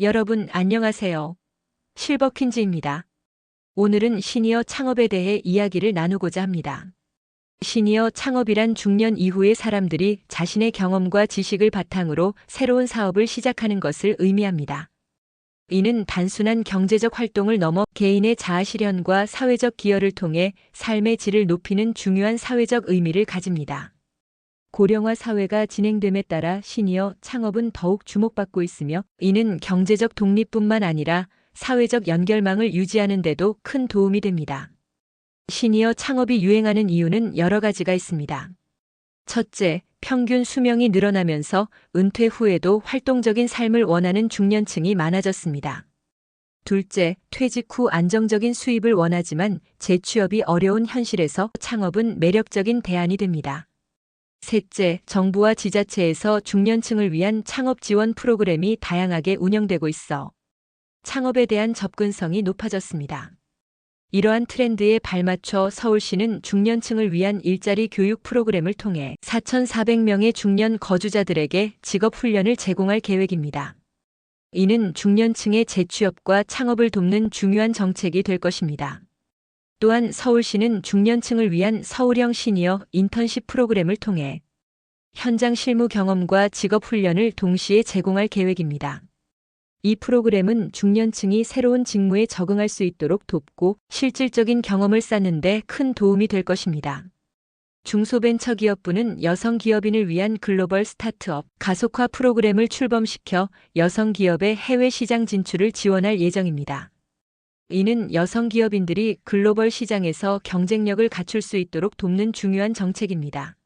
여러분 안녕하세요. 실버퀸즈입니다. 오늘은 시니어 창업에 대해 이야기를 나누고자 합니다. 시니어 창업이란 중년 이후의 사람들이 자신의 경험과 지식을 바탕으로 새로운 사업을 시작하는 것을 의미합니다. 이는 단순한 경제적 활동을 넘어 개인의 자아 실현과 사회적 기여를 통해 삶의 질을 높이는 중요한 사회적 의미를 가집니다. 고령화 사회가 진행됨에 따라 시니어 창업은 더욱 주목받고 있으며 이는 경제적 독립뿐만 아니라 사회적 연결망을 유지하는 데도 큰 도움이 됩니다. 시니어 창업이 유행하는 이유는 여러 가지가 있습니다. 첫째, 평균 수명이 늘어나면서 은퇴 후에도 활동적인 삶을 원하는 중년층이 많아졌습니다. 둘째, 퇴직 후 안정적인 수입을 원하지만 재취업이 어려운 현실에서 창업은 매력적인 대안이 됩니다. 셋째, 정부와 지자체에서 중년층을 위한 창업 지원 프로그램이 다양하게 운영되고 있어 창업에 대한 접근성이 높아졌습니다. 이러한 트렌드에 발맞춰 서울시는 중년층을 위한 일자리 교육 프로그램을 통해 4,400명의 중년 거주자들에게 직업 훈련을 제공할 계획입니다. 이는 중년층의 재취업과 창업을 돕는 중요한 정책이 될 것입니다. 또한 서울시는 중년층을 위한 서울형 시니어 인턴십 프로그램을 통해 현장 실무 경험과 직업 훈련을 동시에 제공할 계획입니다. 이 프로그램은 중년층이 새로운 직무에 적응할 수 있도록 돕고 실질적인 경험을 쌓는데 큰 도움이 될 것입니다. 중소벤처기업부는 여성 기업인을 위한 글로벌 스타트업 가속화 프로그램을 출범시켜 여성 기업의 해외 시장 진출을 지원할 예정입니다. 이는 여성 기업인들이 글로벌 시장에서 경쟁력을 갖출 수 있도록 돕는 중요한 정책입니다.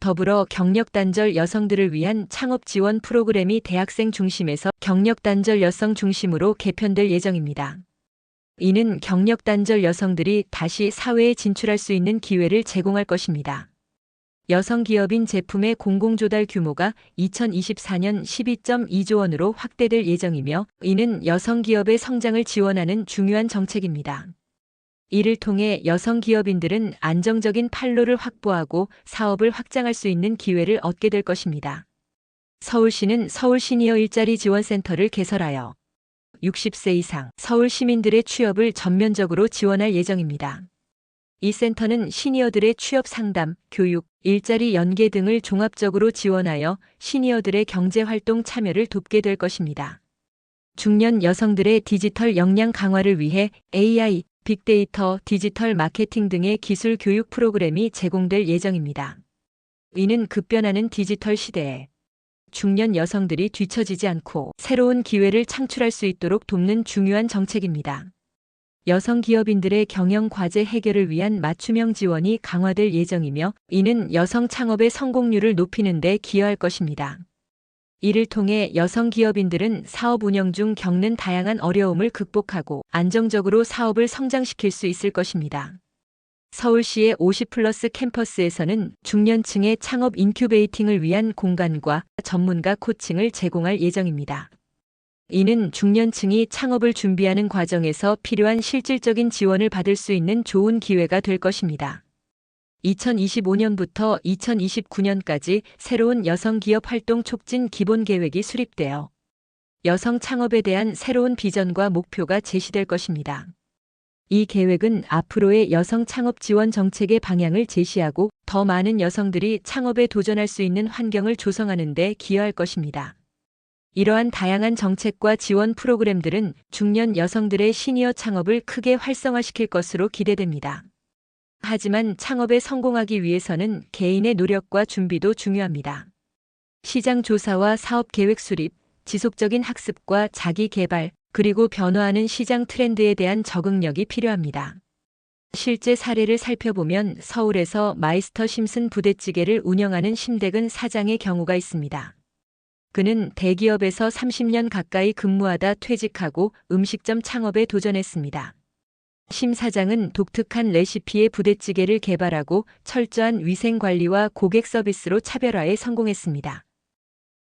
더불어 경력 단절 여성들을 위한 창업 지원 프로그램이 대학생 중심에서 경력 단절 여성 중심으로 개편될 예정입니다. 이는 경력 단절 여성들이 다시 사회에 진출할 수 있는 기회를 제공할 것입니다. 여성 기업인 제품의 공공조달 규모가 2024년 12.2조 원으로 확대될 예정이며 이는 여성 기업의 성장을 지원하는 중요한 정책입니다. 이를 통해 여성 기업인들은 안정적인 판로를 확보하고 사업을 확장할 수 있는 기회를 얻게 될 것입니다. 서울시는 서울 시니어 일자리 지원센터를 개설하여 60세 이상 서울 시민들의 취업을 전면적으로 지원할 예정입니다. 이 센터는 시니어들의 취업 상담, 교육, 일자리 연계 등을 종합적으로 지원하여 시니어들의 경제활동 참여를 돕게 될 것입니다. 중년 여성들의 디지털 역량 강화를 위해 AI, 빅데이터, 디지털 마케팅 등의 기술 교육 프로그램이 제공될 예정입니다. 이는 급변하는 디지털 시대에 중년 여성들이 뒤처지지 않고 새로운 기회를 창출할 수 있도록 돕는 중요한 정책입니다. 여성 기업인들의 경영 과제 해결을 위한 맞춤형 지원이 강화될 예정이며 이는 여성 창업의 성공률을 높이는 데 기여할 것입니다. 이를 통해 여성 기업인들은 사업 운영 중 겪는 다양한 어려움을 극복하고 안정적으로 사업을 성장시킬 수 있을 것입니다. 서울시의 50 플러스 캠퍼스에서는 중년층의 창업 인큐베이팅을 위한 공간과 전문가 코칭을 제공할 예정입니다. 이는 중년층이 창업을 준비하는 과정에서 필요한 실질적인 지원을 받을 수 있는 좋은 기회가 될 것입니다. 2025년부터 2029년까지 새로운 여성 기업 활동 촉진 기본 계획이 수립되어 여성 창업에 대한 새로운 비전과 목표가 제시될 것입니다. 이 계획은 앞으로의 여성 창업 지원 정책의 방향을 제시하고 더 많은 여성들이 창업에 도전할 수 있는 환경을 조성하는 데 기여할 것입니다. 이러한 다양한 정책과 지원 프로그램들은 중년 여성들의 시니어 창업을 크게 활성화시킬 것으로 기대됩니다. 하지만 창업에 성공하기 위해서는 개인의 노력과 준비도 중요합니다. 시장 조사와 사업 계획 수립, 지속적인 학습과 자기 개발, 그리고 변화하는 시장 트렌드에 대한 적응력이 필요합니다. 실제 사례를 살펴보면 서울에서 마이스터 심슨 부대찌개를 운영하는 심대근 사장의 경우가 있습니다. 그는 대기업에서 30년 가까이 근무하다 퇴직하고 음식점 창업에 도전했습니다. 심 사장은 독특한 레시피의 부대찌개를 개발하고 철저한 위생 관리와 고객 서비스로 차별화에 성공했습니다.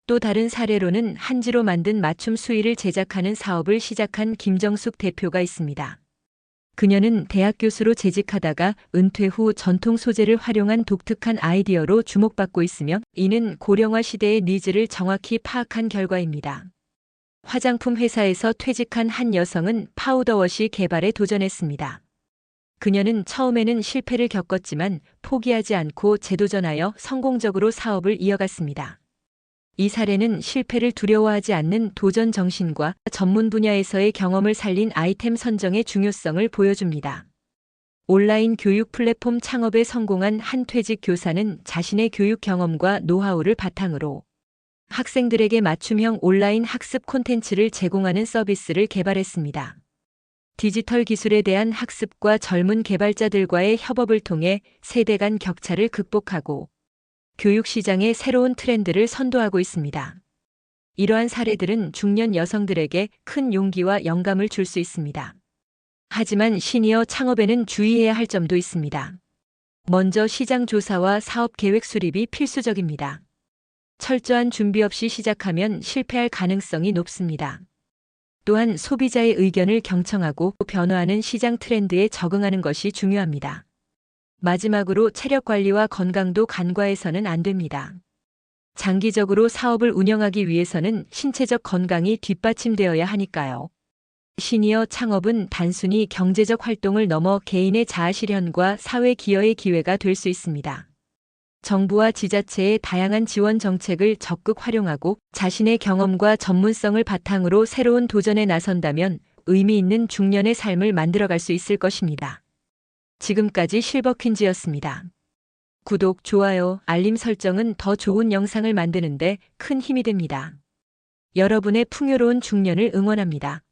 또 다른 사례로는 한지로 만든 맞춤 수의를 제작하는 사업을 시작한 김정숙 대표가 있습니다. 그녀는 대학 교수로 재직하다가 은퇴 후 전통 소재를 활용한 독특한 아이디어로 주목받고 있으며 이는 고령화 시대의 니즈를 정확히 파악한 결과입니다. 화장품 회사에서 퇴직한 한 여성은 파우더워시 개발에 도전했습니다. 그녀는 처음에는 실패를 겪었지만 포기하지 않고 재도전하여 성공적으로 사업을 이어갔습니다. 이 사례는 실패를 두려워하지 않는 도전 정신과 전문 분야에서의 경험을 살린 아이템 선정의 중요성을 보여줍니다. 온라인 교육 플랫폼 창업에 성공한 한 퇴직 교사는 자신의 교육 경험과 노하우를 바탕으로 학생들에게 맞춤형 온라인 학습 콘텐츠를 제공하는 서비스를 개발했습니다. 디지털 기술에 대한 학습과 젊은 개발자들과의 협업을 통해 세대 간 격차를 극복하고 교육 시장의 새로운 트렌드를 선도하고 있습니다. 이러한 사례들은 중년 여성들에게 큰 용기와 영감을 줄 수 있습니다. 하지만 시니어 창업에는 주의해야 할 점도 있습니다. 먼저 시장 조사와 사업 계획 수립이 필수적입니다. 철저한 준비 없이 시작하면 실패할 가능성이 높습니다. 또한 소비자의 의견을 경청하고 변화하는 시장 트렌드에 적응하는 것이 중요합니다. 마지막으로 체력 관리와 건강도 간과해서는 안 됩니다. 장기적으로 사업을 운영하기 위해서는 신체적 건강이 뒷받침되어야 하니까요. 시니어 창업은 단순히 경제적 활동을 넘어 개인의 자아 실현과 사회 기여의 기회가 될 수 있습니다. 정부와 지자체의 다양한 지원 정책을 적극 활용하고 자신의 경험과 전문성을 바탕으로 새로운 도전에 나선다면 의미 있는 중년의 삶을 만들어갈 수 있을 것입니다. 지금까지 실버퀸즈였습니다. 구독, 좋아요, 알림 설정은 더 좋은 영상을 만드는데 큰 힘이 됩니다. 여러분의 풍요로운 중년을 응원합니다.